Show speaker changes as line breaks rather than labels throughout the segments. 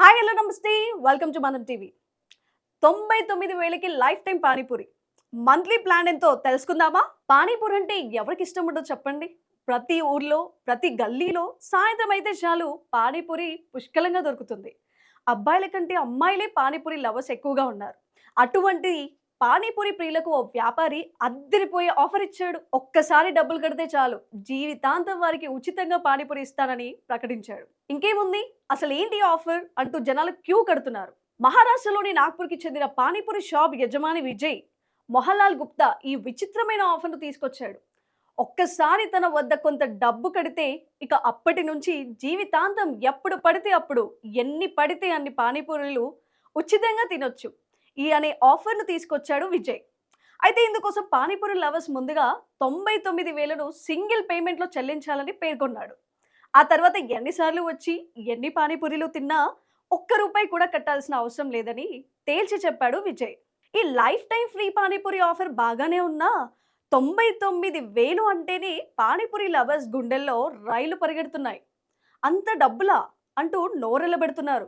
Hi hello నమస్తే. Welcome to మనం TV తొంభై తొమ్మిది వేలకి life time panipuri. Monthly plan ఎంతో తెలుసుకుందామా? పానీపూరి అంటే ఎవరికి ఇష్టం ఉండదు చెప్పండి. ప్రతి ఊర్లో ప్రతి గల్లీలో సాయంత్రం అయితే చాలు పానీపూరి పుష్కలంగా దొరుకుతుంది. అబ్బాయిల కంటే అమ్మాయిలే పానీపూరి లవర్స్ ఎక్కువగా ఉన్నారు. అటువంటి పానీపూరి ప్రియులకు ఓ వ్యాపారి అద్దరిపోయే ఆఫర్ ఇచ్చాడు. ఒక్కసారి డబ్బులు కడితే చాలు. జీవితాంతం వారికి ఉచితంగా పానీపూరి ఇస్తానని ప్రకటించాడు. ఇంకేముంది? అసలు ఏంటి ఆఫర్? అంటూ జనాలు క్యూ కడుతున్నారు. మహారాష్ట్రలోని నాగ్పూర్కి చెందిన పానీపూరి షాప్ యజమాని విజయ్ మొహన్లాల్ గుప్తా ఈ విచిత్రమైన ఆఫర్ను తీసుకొచ్చాడు. ఒక్కసారి తన వద్ద కొంత డబ్బు కడితే ఇక అప్పటి నుంచి జీవితాంతం ఎప్పుడు పడితే అప్పుడు ఎన్ని పడితే అన్ని పానీపూరీలు ఉచితంగా తినొచ్చు. ఈ అనే ఆఫర్ను తీసుకొచ్చాడు విజయ్. అయితే ఇందుకోసం పానీపూరి లవర్స్ ముందుగా తొంభై తొమ్మిది వేలను సింగిల్ పేమెంట్లో చెల్లించాలని పేర్కొన్నాడు. ఆ తర్వాత ఎన్నిసార్లు వచ్చి ఎన్ని పానీపూరీలు తిన్నా ఒక్క రూపాయి కూడా కట్టాల్సిన అవసరం లేదని తేల్చి చెప్పాడు విజయ్. ఈ life time free panipuri offer బాగానే ఉన్నా తొంభై తొమ్మిది వేలు అంటేనే పానీపూరి లవర్స్ గుండెల్లో రైలు పరిగెడుతున్నాయి. అంత డబ్బులా అంటూ నోరెలబెడుతున్నారు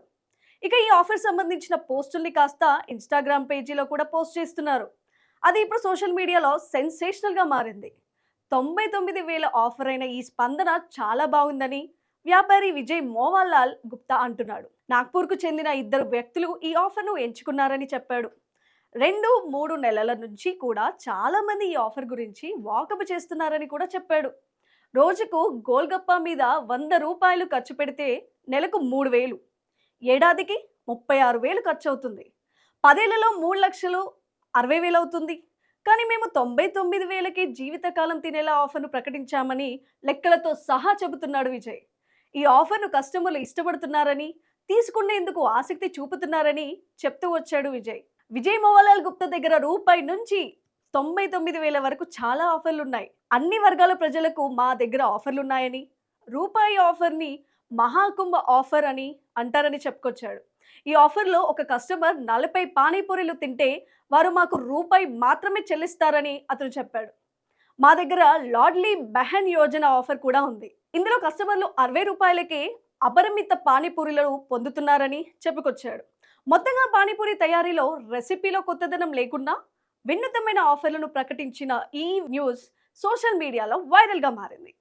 ఇక ఈ ఆఫర్ సంబంధించిన పోస్టుల్ని కాస్త ఇన్స్టాగ్రామ్ పేజీలో కూడా పోస్ట్ చేస్తున్నారు. అది ఇప్పుడు సోషల్ మీడియాలో సెన్సేషనల్గా మారింది. తొంభై తొమ్మిది వేల ఆఫర్ అయిన ఈ స్పందన చాలా బాగుందని వ్యాపారి విజయ్ మోవాలాల్ గుప్తా అంటున్నాడు. నాగ్పూర్కు చెందిన ఇద్దరు వ్యక్తులు ఈ ఆఫర్ను ఎంచుకున్నారని చెప్పాడు. రెండు మూడు నెలల నుంచి కూడా చాలామంది ఈ ఆఫర్ గురించి వాకప్ చేస్తున్నారని కూడా చెప్పాడు. రోజుకు గోల్గప్ప మీద వంద రూపాయలు ఖర్చు పెడితే నెలకు మూడు వేలు. ఏడాదికి ముప్పై ఆరు వేలు ఖర్చు అవుతుంది పదేళ్ళలో మూడు లక్షలు అరవై వేలు అవుతుంది. కానీ మేము తొంభై తొమ్మిది వేలకి జీవితకాలం తినేలా ఆఫర్ను ప్రకటించామని లెక్కలతో సహా చెబుతున్నాడు విజయ్. ఈ ఆఫర్ను కస్టమర్లు ఇష్టపడుతున్నారని తీసుకునేందుకు ఆసక్తి చూపుతున్నారని చెప్తూ వచ్చాడు విజయ్. విజయ్ మోహన్లాల్ గుప్తా దగ్గర రూపాయి నుంచి తొంభై తొమ్మిది వేల వరకు చాలా ఆఫర్లు ఉన్నాయి అన్ని వర్గాల ప్రజలకు మా దగ్గర ఆఫర్లు ఉన్నాయని రూపాయి ఆఫర్ని మహాకుంభ ఆఫర్ అని అంటారని చెప్పుకొచ్చాడు. ఈ ఆఫర్లో ఒక కస్టమర్ నలభై పానీపూరీలు తింటే వారు మాకు రూపాయి మాత్రమే చెల్లిస్తారని అతను చెప్పాడు. మా దగ్గర లాడ్లీ బెహన్ యోజన ఆఫర్ కూడా ఉంది. ఇందులో కస్టమర్లు అరవై రూపాయలకే అపరిమిత పానీపూరీలను పొందుతున్నారని చెప్పుకొచ్చాడు. మొత్తంగా పానీపూరి తయారీలో రెసిపీలో కొత్తదనం లేకుండా వినూతమైన ఆఫర్లను ప్రకటించిన ఈ న్యూస్ సోషల్ మీడియాలో వైరల్గా మారింది.